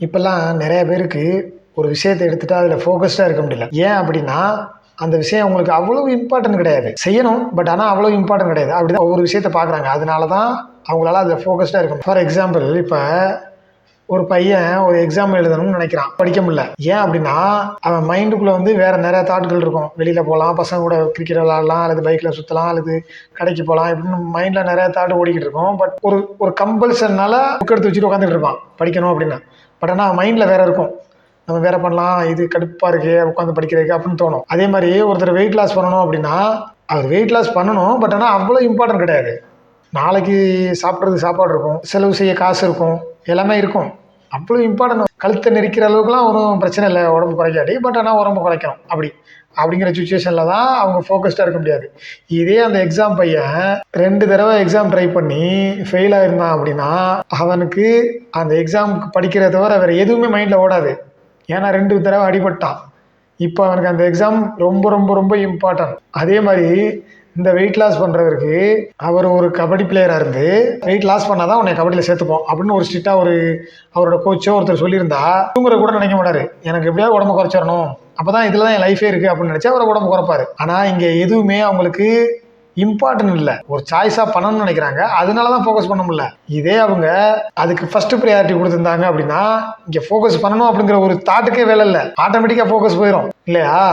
இப்போல்லாம் நிறைய பேருக்கு ஒரு விஷயத்தை எடுத்துகிட்டு அதில் ஃபோக்கஸ்டாக இருக்க முடியல. ஏன் அப்படின்னா அந்த விஷயம் அவங்களுக்கு அவ்வளோ இம்பார்ட்டன்ட் கிடையாது. செய்யணும் பட் ஆனால் அவ்வளோ இம்பார்ட்டன்ட் கிடையாது. அப்படி தான் ஒவ்வொரு விஷயத்தை பார்க்குறாங்க. அதனால தான் அவங்களால அதில் ஃபோக்கஸ்டாக இருக்கணும் ஃபார் எக்ஸாம்பிள் இப்போ ஒரு பையன் ஒரு எக்ஸாம் எழுதணும்னு நினைக்கிறான். படிக்க முடியல. ஏன் அப்படின்னா அவன் மைண்டுக்குள்ளே வந்து வேற நிறைய தாட்கள் இருக்கும். வெளியில் போகலாம் பசங்க கூட கிரிக்கெட் விளாடலாம் அல்லது பைக்கில் சுற்றலாம் அல்லது கடைக்கு போகலாம் இப்படின்னு மைண்டில் நிறைய தாட் ஓடிக்கிட்டு இருக்கும். பட் ஒரு ஒரு கம்பல்சன்னால புக் எடுத்து வச்சுட்டு உட்காந்துட்டு இருப்பான். படிக்கணும் அப்படின்னு. பட் ஆனால் மைண்டில் வேற இருக்கும். நம்ம வேற பண்ணலாம் இது கடுப்பாக இருக்கு உட்காந்து படிக்கிறதுக்கு அப்படின்னு தோணும். அதே மாதிரி ஒருத்தர் வெயிட் லாஸ் பண்ணணும் அப்படின்னா அவர் வெயிட் லாஸ் பண்ணணும். பட் ஆனால் அவ்வளோ இம்பார்ட்டன்ட் கிடையாது. நாளைக்கு சாப்பிட்றதுக்கு சாப்பாடு இருக்கும். செலவு செய்ய காசு இருக்கும். எல்லாமே இருக்கும். அவ்வளோ இம்பார்ட்டன்ட் கழுத்தை நெரிக்கிற அளவுக்குலாம் ஒன்றும் பிரச்சனை இல்லை உடம்பு குறைக்காடி பட் ஆனால் உடம்பு குறைக்கணும். அப்படி. அப்படிங்கிற சுச்சுவேஷனில் தான் அவங்க ஃபோக்கஸ்டாக இருக்க முடியாது. இதே அந்த எக்ஸாம் பையன் ரெண்டு தடவை எக்ஸாம் ட்ரை பண்ணி ஃபெயில் ஆகிருந்தான் அப்படின்னா அவனுக்கு அந்த எக்ஸாமுக்கு படிக்கிறத தவிர வேறு எதுவுமே மைண்டில் ஓடாது. ஏன்னா ரெண்டு தடவை அடிபட்டான். இப்போ அவனுக்கு அந்த எக்ஸாம் ரொம்ப ரொம்ப ரொம்ப இம்பார்ட்டன்ட் அதே மாதிரி இந்த வெயிட் லாஸ் பண்ணுறவருக்கு அவர் ஒரு கபடி பிளேயராக இருந்து வெயிட் லாஸ் பண்ணால் தான் உன்னை கபடியில் சேர்த்துப்போம் அப்படின்னு ஒரு ஸ்ட்ரிக்டாக ஒரு அவரோட கோச்சோ ஒருத்தர் சொல்லியிருந்தா தூங்குற கூட நினைக்க மாட்டார். எனக்கு எப்படியாவது உடம்பு குறைச்சிடணும். அப்போ தான் இதில் தான் என் லைஃபே இருக்குது அப்படின்னு நினச்சா அவரை உடம்பு குறைப்பார். ஆனால் இங்கே எதுவுமே அவங்களுக்கு இம்பார்ட்டன்ட் இல்லை. ஒரு சாய்ஸாக பண்ணணும்னு நினைக்கிறாங்க. அதனால தான் ஃபோக்கஸ் பண்ண முடியல. இதே அவங்க அதுக்கு ஃபர்ஸ்ட் ப்ரையாரிட்டி கொடுத்துருந்தாங்க அப்படின்னா இங்கே ஃபோக்கஸ் பண்ணணும் அப்படிங்கிற ஒரு தாட்டுக்கே வேலை இல்லை. ஆட்டோமேட்டிக்காக ஃபோக்கஸ் போயிடும் இல்லையா?